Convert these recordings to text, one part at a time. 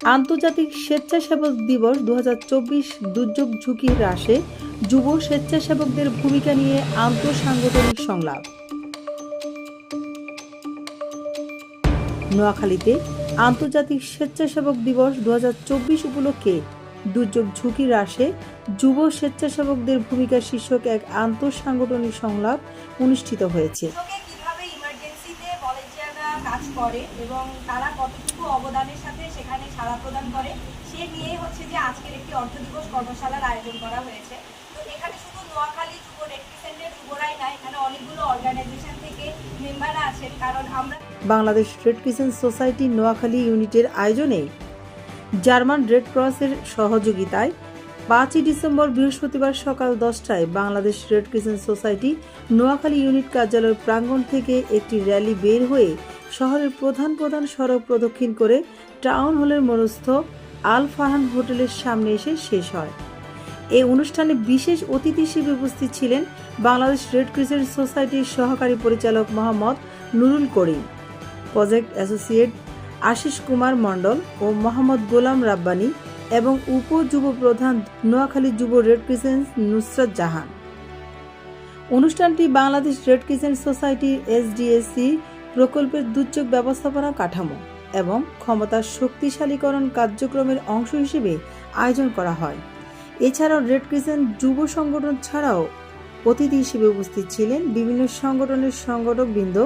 আন্তর্জাতিক স্বেচ্ছাসেবক দিবস দু দুর্যোগ ঝুঁকি হ্রাসে যুব স্বেচ্ছাসেবকদের ভূমিকা নিয়ে আন্তঃসাংগঠনিক সংলাপ। নোয়াখালীতে আন্তর্জাতিক স্বেচ্ছাসেবক দিবস দু হাজার চব্বিশ উপলক্ষে দুর্যোগ ঝুঁকি হ্রাসে যুব স্বেচ্ছাসেবকদের ভূমিকা শীর্ষক এক আন্তঃসাংগঠনিক সংলাপ অনুষ্ঠিত হয়েছে। কাজ করে এবং তারা কতটুকু অবদানের সাথে সেখানে সাড়া প্রদান করে, সে নিয়েই হচ্ছে যে আজকের একটি অর্থ দিবস কর্মশালার আয়োজন করা হয়েছে। তো এখানে শুধু নোয়াখালী যুব রেড ক্রিসেন্টের যুবরাই না এখানে অনেকগুলো অর্গানাইজেশন থেকে মেম্বাররা আছেন, কারণ আমরা Bangladesh Red Crescent Society Noakhali ইউনিটের আয়োজনে জার্মান রেড ক্রসের সহযোগিতায় পাঁচই ডিসেম্বর বৃহস্পতিবার সকাল দশটায় Bangladesh Red Crescent Society Noakhali unit কার্যালয়ের প্রাঙ্গণ থেকে একটি র্যালি বের হয়ে শহরের প্রধান প্রধান সড়ক প্রদক্ষিণ করে টাউন হলের মনস্থ আল ফারহান হোটেলের সামনে এসে শেষ হয়। এই অনুষ্ঠানে বিশেষ অতিথি হিসেবে উপস্থিত ছিলেন বাংলাদেশ রেড ক্রিসেন্ট সোসাইটির সহকারী পরিচালক মোহাম্মদ নুরুল করিম, প্রজেক্ট অ্যাসোসিয়েট আশিস কুমার মণ্ডল ও মোহাম্মদ গোলাম রাব্বানি এবং উপ যুব প্রধান নোয়াখালী যুব রেড ক্রিসেন্ট নুসরত জাহান। অনুষ্ঠানটি বাংলাদেশ রেড ক্রিসেন্ট সোসাইটির এসডিএসসি প্রকল্পের দুর্যোগ ব্যবস্থাপনা কাঠামো এবং ক্ষমতার শক্তিশালীকরণ কার্যক্রমের অংশ হিসেবে আয়োজন করা হয়। এছাড়াও রেড ক্রিসেন্ট যুব সংগঠন ছাড়াও অতিথি হিসেবে উপস্থিত ছিলেন বিভিন্ন সংগঠনের সংগঠক বৃন্দ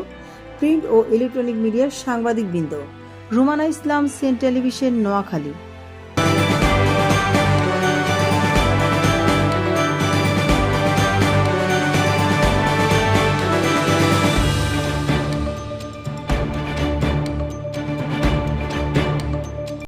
প্রিন্ট ও ইলেকট্রনিক মিডিয়ার সাংবাদিক বৃন্দ রুমানা ইসলাম, সেন্ট টেলিভিশন, নোয়াখালী।